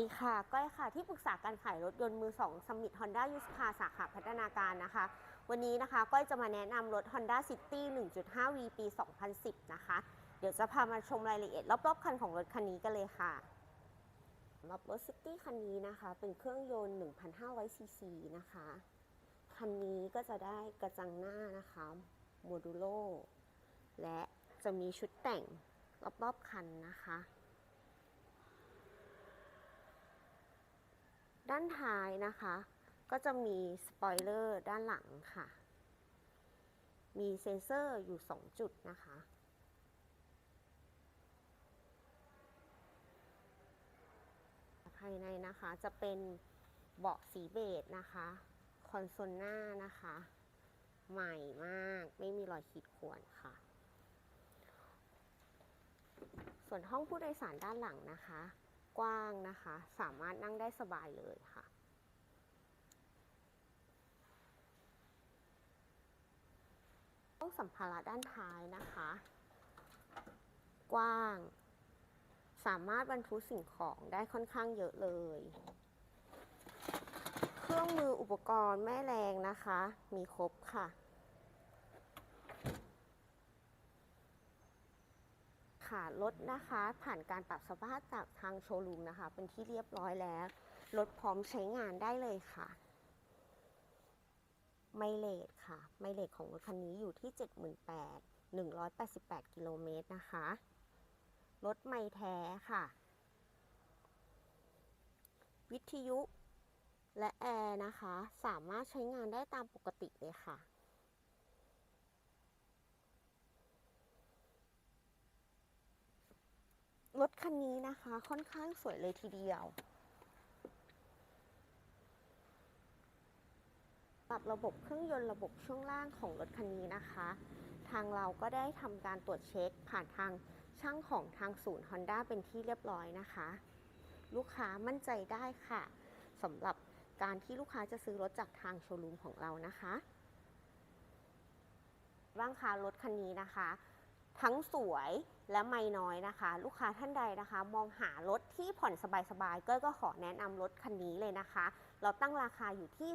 ดีค่ะ ก้อยค่ะ ที่ปรึกษาการขายรถยนต์มือ2สมิธ Honda u s c a r สาขาพัฒนาการนะคะ วันนี้นะคะก้อยจะมาแนะนำรถ Honda City 1.5V ปี 2010 นะคะ เดี๋ยวจะพามาชมรายละเอียดรอบๆ คันของรถคันนี้กันเลยค่ะสำหรับรถ City คันนี้นะคะ เป็นเครื่องยนต์ 1,500 ซีซีนะคะ คันนี้ก็จะได้กระจังหน้านะคะโมดูโลและจะมีชุดแต่งรอบๆคันนะคะ ด้านท้ายนะคะ ก็จะมีสปอยเลอร์ด้านหลังค่ะ มีเซนเซอร์อยู่ 2 จุดนะคะภายในนะคะจะเป็นเบาะสีเบจนะคะ คอนโซลหน้านะคะ ใหม่มากไม่มีรอยขีดข่วนค่ะ ส่วนห้องผู้โดยสารด้านหลังนะคะ กว้างนะคะ สามารถนั่งได้สบายเลยค่ะห้องสัมภาระด้านท้ายนะคะ กว้าง สามารถบรรทุกสิ่งของได้ค่อนข้างเยอะเลย เครื่องมืออุปกรณ์แม่แรงนะคะ มีครบค่ะ ค่ะรถนะคะ ผ่านการปรับสภาพจากทางโชว์รูมนะคะ เป็นที่เรียบร้อยแล้วรถพร้อมใช้งานได้เลยค่ะ ไมเลทค่ะ ไมเลทของรถคันนี้อยู่ที่ 78,188 กิโลเมตรนะคะรถไม่แท้ค่ะ วิทยุและแอร์นะคะ สามารถใช้งานได้ตามปกติเลยค่ะ รถคันนี้นะคะค่อนข้างสวยเลยทีเดียวปรับระบบเครื่องยนต์ระบบช่วงล่างของรถคันนี้นะคะ ทางเราก็ได้ทำการตรวจเช็คผ่านทางช่างของทางศูนย์ Honda เป็นที่เรียบร้อยนะคะ ลูกค้ามั่นใจได้ค่ะสำหรับการที่ลูกค้าจะซื้อรถจากทางโชว์รูมของเรานะคะ ร่างคารถคันนี้นะคะ ทั้งสวยและไม่น้อยนะคะ ลูกค้าท่านใดนะคะ มองหารถที่ผ่อนสบายๆก็ก็ขอแนะนำรถคันนี้เลยนะคะ เราตั้งราคาอยู่ที่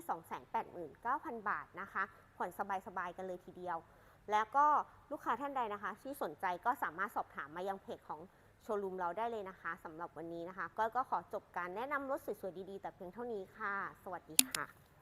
289,000 บาทนะคะ ผ่อนสบายๆกันเลยทีเดียว แล้วก็ลูกค้าท่านใดนะคะ ที่สนใจก็สามารถสอบถามมายังเพจของโชว์รูมเราได้เลยนะคะสำหรับวันนี้นะคะ ก็ก็ขอจบการแนะนำรถสวยๆดีๆ แต่เพียงเท่านี้ค่ะ สวัสดีค่ะ